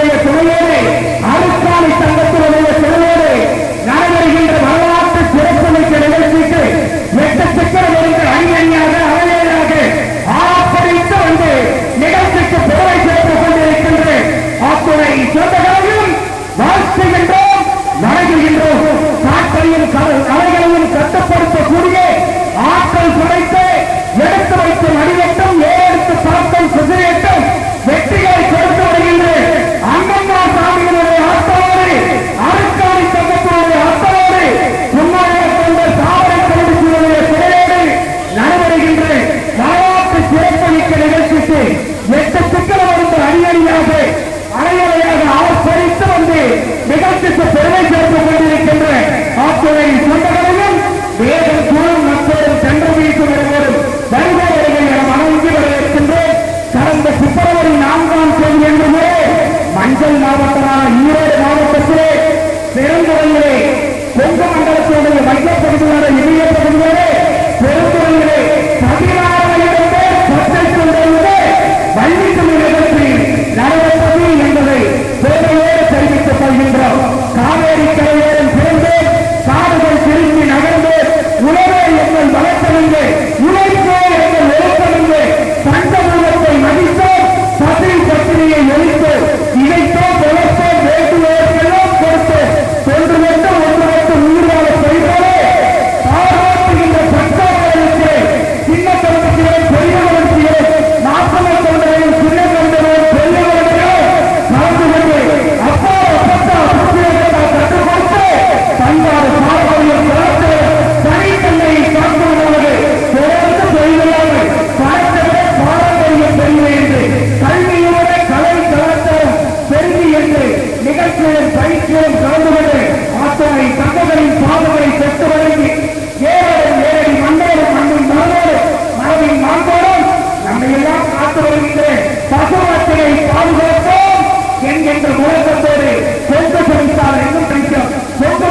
அவருடைய சமய எட்டு சிக்கலம் இருந்த வந்து நிகழ்ச்சிக்கு பெருமை சேர்த்துக் கொண்டிருக்கின்ற கடந்த பிப்ரவரி நான்காம் தேதி என்று மஞ்சள் மாவட்டமான ஈரோடு மாவட்டத்திலே பெருங்கடலிலே கொங்கு மண்டலத்தினுடைய மையப்பகுதியான இணைய பகுதிகளே அனைத்திலும் கலந்து கொண்டு ஆத்தனை தங்கங்களின் பாதங்களை பெற்று வழங்கி ஏழரும் ஏழடி மண்ணையும் மண்ணும் மனதோடு மனதின் மாண்போடும் நம்மையெல்லாம் காத்து வருகின்ற பசுமத்தினை பாதுகாப்போம் என்கின்ற முழக்கத்தோடு சொந்த சொலித்தார் என்றும் பிடிக்கும்? சொந்த